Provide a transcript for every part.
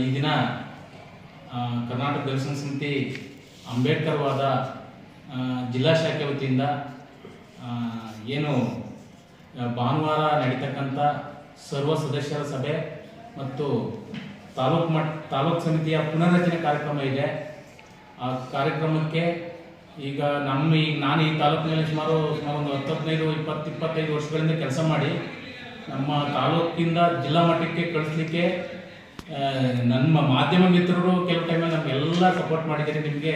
ಈ ದಿನ ಕರ್ನಾಟಕ ದರ್ಶನ ಸಮಿತಿ ಅಂಬೇಡ್ಕರ್ ವಾದ ಜಿಲ್ಲಾ ಶಾಖೆ ವತಿಯಿಂದ ಏನು, ಭಾನುವಾರ ನಡೀತಕ್ಕಂಥ ಸರ್ವ ಸದಸ್ಯರ ಸಭೆ ಮತ್ತು ತಾಲೂಕು ಮಟ್, ತಾಲೂಕು ಸಮಿತಿಯ ಪುನರ್ರಚನೆ ಕಾರ್ಯಕ್ರಮ ಇದೆ. ಆ ಕಾರ್ಯಕ್ರಮಕ್ಕೆ ಈಗ ನಮ್ಮ ಈಗ ನಾನು ಈ ತಾಲೂಕಿನಲ್ಲಿ ಸುಮಾರು ಸುಮಾರು ಒಂದು ಹತ್ತು ಹದಿನೈದು ಇಪ್ಪತ್ತು, ಇಪ್ಪತ್ತೈದು ವರ್ಷಗಳಿಂದ ಕೆಲಸ ಮಾಡಿ ನಮ್ಮ ತಾಲೂಕಿಂದ ಜಿಲ್ಲಾ ಮಟ್ಟಕ್ಕೆ ಕಳಿಸ್ಲಿಕ್ಕೆ ನಮ್ಮ ಮಾಧ್ಯಮ ಮಿತ್ರರು ಕೆಲವು ಟೈಮಲ್ಲಿ ನಮಗೆಲ್ಲ ಸಪೋರ್ಟ್ ಮಾಡಿದ್ದೀರಿ. ನಿಮಗೆ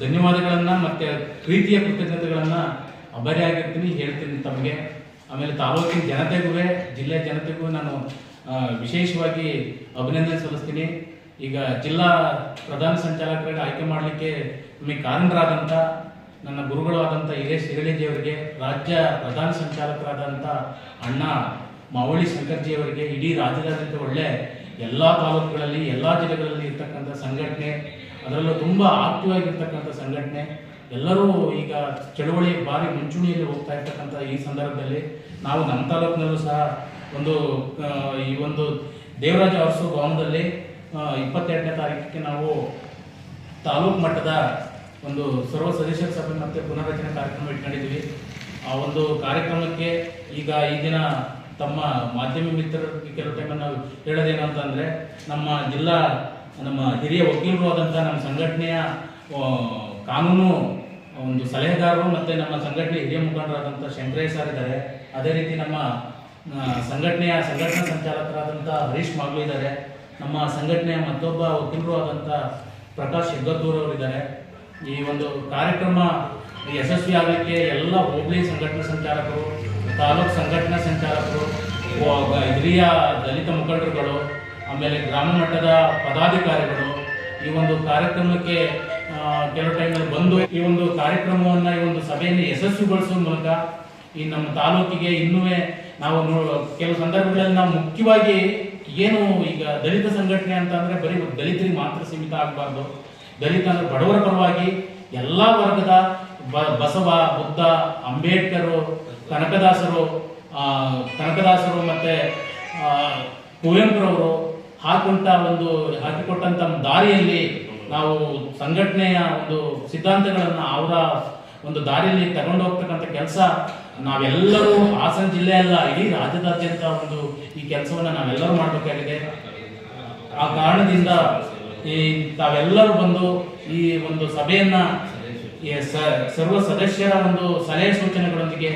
ಧನ್ಯವಾದಗಳನ್ನು ಮತ್ತು ಪ್ರೀತಿಯ ಕೃತಜ್ಞತೆಗಳನ್ನು ಅಭರಿಯಾಗಿರ್ತೀನಿ ಹೇಳ್ತೀನಿ ತಮಗೆ. ಆಮೇಲೆ ತಾಲೂಕಿನ ಜನತೆಗೂ ಜಿಲ್ಲೆಯ ಜನತೆಗೂ ನಾನು ವಿಶೇಷವಾಗಿ ಅಭಿನಂದನೆ ಸಲ್ಲಿಸ್ತೀನಿ. ಈಗ ಜಿಲ್ಲಾ ಪ್ರಧಾನ ಸಂಚಾಲಕರಾಗಿ ಆಯ್ಕೆ ಮಾಡಲಿಕ್ಕೆ ನಮಗೆ ಕಾರಣರಾದಂಥ ನನ್ನ ಗುರುಗಳಾದಂಥ ಹಿರೇಶ್ ಹಿರಳಿಜಿಯವರಿಗೆ ರಾಜ್ಯ ಪ್ರಧಾನ ಸಂಚಾಲಕರಾದಂಥ ಅಣ್ಣ ಮಾವಳಿ ಶಂಕರ್ಜಿಯವರಿಗೆ ಇಡೀ ರಾಜ್ಯದಾದ್ಯಂತ ಒಳ್ಳೆ ಎಲ್ಲ ತಾಲೂಕುಗಳಲ್ಲಿ, ಎಲ್ಲ ಜಿಲ್ಲೆಗಳಲ್ಲಿ ಇರ್ತಕ್ಕಂಥ ಸಂಘಟನೆ, ಅದರಲ್ಲೂ ತುಂಬ ಆಕ್ಟಿವಾಗಿರ್ತಕ್ಕಂಥ ಸಂಘಟನೆ, ಎಲ್ಲರೂ ಈಗ ಚಳುವಳಿ ಭಾರಿ ಮುಂಚೂಣಿಯಲ್ಲಿ ಹೋಗ್ತಾ ಇರ್ತಕ್ಕಂಥ ಈ ಸಂದರ್ಭದಲ್ಲಿ ನಾವು ನಮ್ಮ ತಾಲೂಕಿನಲ್ಲೂ ಸಹ ಒಂದು ಈ ಒಂದು ದೇವರಾಜ ಅರಸು ಭವನದಲ್ಲಿ ಇಪ್ಪತ್ತೆರಡನೇ ತಾರೀಕಿಗೆ ನಾವು ತಾಲೂಕು ಮಟ್ಟದ ಒಂದು ಸರ್ವ ಸದಸ್ಯರ ಸಭೆ ಮತ್ತು ಪುನರ್ರಚನೆ ಕಾರ್ಯಕ್ರಮ ಇಟ್ಕೊಂಡಿದ್ದೀವಿ. ಆ ಒಂದು ಕಾರ್ಯಕ್ರಮಕ್ಕೆ ಈಗ ಈ ದಿನ ತಮ್ಮ ಮಾಧ್ಯಮ ಮಿತ್ರರಿಗೆ ಕೆಲವು ಟೈಮಲ್ಲಿ ನಾವು ಹೇಳೋದೇನು ಅಂತಂದರೆ, ನಮ್ಮ ಜಿಲ್ಲಾ, ನಮ್ಮ ಹಿರಿಯ ವಕೀಲರು ಆದಂಥ ನಮ್ಮ ಸಂಘಟನೆಯ ಕಾನೂನು ಒಂದು ಸಲಹೆಗಾರರು ಮತ್ತು ನಮ್ಮ ಸಂಘಟನೆ ಹಿರಿಯ ಮುಖಂಡರಾದಂಥ ಶಂಕರಯ್ಯ ಸರ್ ಇದ್ದಾರೆ. ಅದೇ ರೀತಿ ನಮ್ಮ ಸಂಘಟನೆಯ ಸಂಘಟನಾ ಸಂಚಾಲಕರಾದಂಥ ಹರೀಶ್ ಮಾಗ್ಲು ಇದ್ದಾರೆ. ನಮ್ಮ ಸಂಘಟನೆಯ ಮತ್ತೊಬ್ಬ ವಕೀಲರು ಆದಂಥ ಪ್ರಕಾಶ್ ಹೆಗ್ಗತ್ತೂರ್ ಅವರು ಇದ್ದಾರೆ. ಈ ಒಂದು ಕಾರ್ಯಕ್ರಮ ಯಶಸ್ವಿ ಆಗಲಿಕ್ಕೆ ಎಲ್ಲ ಹೋಬಳಿ ಸಂಘಟನಾ ಸಂಚಾಲಕರು ತಾಲೂಕು ಸಂಘಟನಾ ಸಂಚಾಲಕರು ಹಿರಿಯ ದಲಿತ ಮುಖಂಡರುಗಳು, ಆಮೇಲೆ ಗ್ರಾಮ ಮಟ್ಟದ ಪದಾಧಿಕಾರಿಗಳು ಈ ಒಂದು ಕಾರ್ಯಕ್ರಮಕ್ಕೆ ಕೆಲವು ಟೈಮಲ್ಲಿ ಬಂದು ಈ ಒಂದು ಕಾರ್ಯಕ್ರಮವನ್ನು, ಈ ಒಂದು ಸಭೆಯನ್ನು ಯಶಸ್ವಿಗೊಳಿಸುವ ಮೂಲಕ ಈ ನಮ್ಮ ತಾಲೂಕಿಗೆ ಇನ್ನೂ ನಾವು ಕೆಲವು ಸಂದರ್ಭಗಳಲ್ಲಿ ನಾವು ಮುಖ್ಯವಾಗಿ ಏನು ಈಗ ದಲಿತ ಸಂಘಟನೆ ಅಂತ ಅಂದ್ರೆ ಬರೀ ದಲಿತರಿಗೆ ಮಾತ್ರ ಸೀಮಿತ ಆಗಬಾರ್ದು. ದಲಿತ ಅಂದರೆ ಬಡವರ ಪರವಾಗಿ ಎಲ್ಲ ವರ್ಗದ ಬಸವ, ಬುದ್ಧ, ಅಂಬೇಡ್ಕರು, ಕನಕದಾಸರು ಕನಕದಾಸರು ಮತ್ತೆ ಕುವೆಂಪುರವರು ಹಾಕೊಂಡ ಒಂದು, ಹಾಕಿಕೊಟ್ಟಂತ ದಾರಿಯಲ್ಲಿ ನಾವು ಸಂಘಟನೆಯ ಒಂದು ಸಿದ್ಧಾಂತಗಳನ್ನು ಅವರ ಒಂದು ದಾರಿಯಲ್ಲಿ ತಗೊಂಡು ಹೋಗ್ತಕ್ಕಂಥ ಕೆಲಸ ನಾವೆಲ್ಲರೂ ಹಾಸನ ಜಿಲ್ಲೆ ಅಲ್ಲ, ಇಡೀ ರಾಜ್ಯದಾದ್ಯಂತ ಒಂದು ಈ ಕೆಲಸವನ್ನು ನಾವೆಲ್ಲರೂ ಮಾಡಬೇಕಾಗಿದೆ. ಆ ಕಾರಣದಿಂದ ಈ ತಾವೆಲ್ಲರೂ ಬಂದು ಈ ಒಂದು ಸಭೆಯನ್ನ ಸರ್ವ ಸದಸ್ಯರ ಒಂದು ಸಲಹೆ ಸೂಚನೆಗಳೊಂದಿಗೆ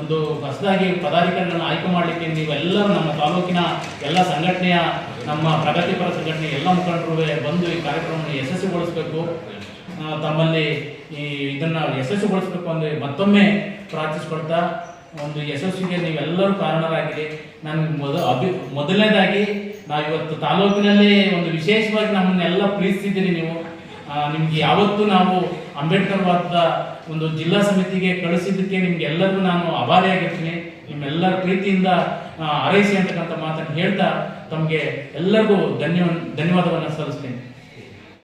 ಒಂದು ಹೊಸದಾಗಿ ಪದಾಧಿಕಾರಿಗಳನ್ನು ಆಯ್ಕೆ ಮಾಡಲಿಕ್ಕೆ ನೀವೆಲ್ಲರೂ ನಮ್ಮ ತಾಲೂಕಿನ ಎಲ್ಲ ಸಂಘಟನೆಯ, ನಮ್ಮ ಪ್ರಗತಿಪರ ಸಂಘಟನೆ ಎಲ್ಲ ಮುಖಂಡರು ಬಂದು ಈ ಕಾರ್ಯಕ್ರಮವನ್ನು ಯಶಸ್ವಿಗೊಳಿಸಬೇಕು. ತಮ್ಮಲ್ಲಿ ಈ ಇದನ್ನು ಯಶಸ್ವಿಗೊಳಿಸಬೇಕು ಅಂದರೆ ಮತ್ತೊಮ್ಮೆ ಪ್ರಾರ್ಥಿಸ್ಕೊಳ್ತಾ ಒಂದು ಯಶಸ್ವಿಗೆ ನೀವೆಲ್ಲರೂ ಕಾರಣರಾಗಿದೆ ನಾನು ಮೊದ ಅಭಿ, ಮೊದಲನೇದಾಗಿ ನಾವು ಇವತ್ತು ತಾಲೂಕಿನಲ್ಲಿ ಒಂದು ವಿಶೇಷವಾಗಿ ನಮ್ಮನ್ನೆಲ್ಲ ಪ್ರೀತಿಸಿದ್ದೀರಿ ನೀವು. ನಿಮ್ಗೆ ಯಾವತ್ತು ನಾವು ಅಂಬೇಡ್ಕರ್ ವಾದದ ಒಂದು ಜಿಲ್ಲಾ ಸಮಿತಿಗೆ ಕಳಿಸಿದ್ದಕ್ಕೆ ನಿಮ್ಗೆ ಎಲ್ಲರಿಗೂ ನಾನು ಅಭಾರಿಯಾಗಿರ್ತೀನಿ ನಿಮ್ಮೆಲ್ಲರ ಪ್ರೀತಿಯಿಂದ ಆ, ಹಾರೈಸಿ ಅಂತಕ್ಕಂಥ ಮಾತನ್ನು ಹೇಳ್ತಾ ತಮಗೆ ಎಲ್ಲರಿಗೂ ಧನ್ಯ ಧನ್ಯವಾದವನ್ನು ಸಲ್ಲಿಸ್ತೀನಿ.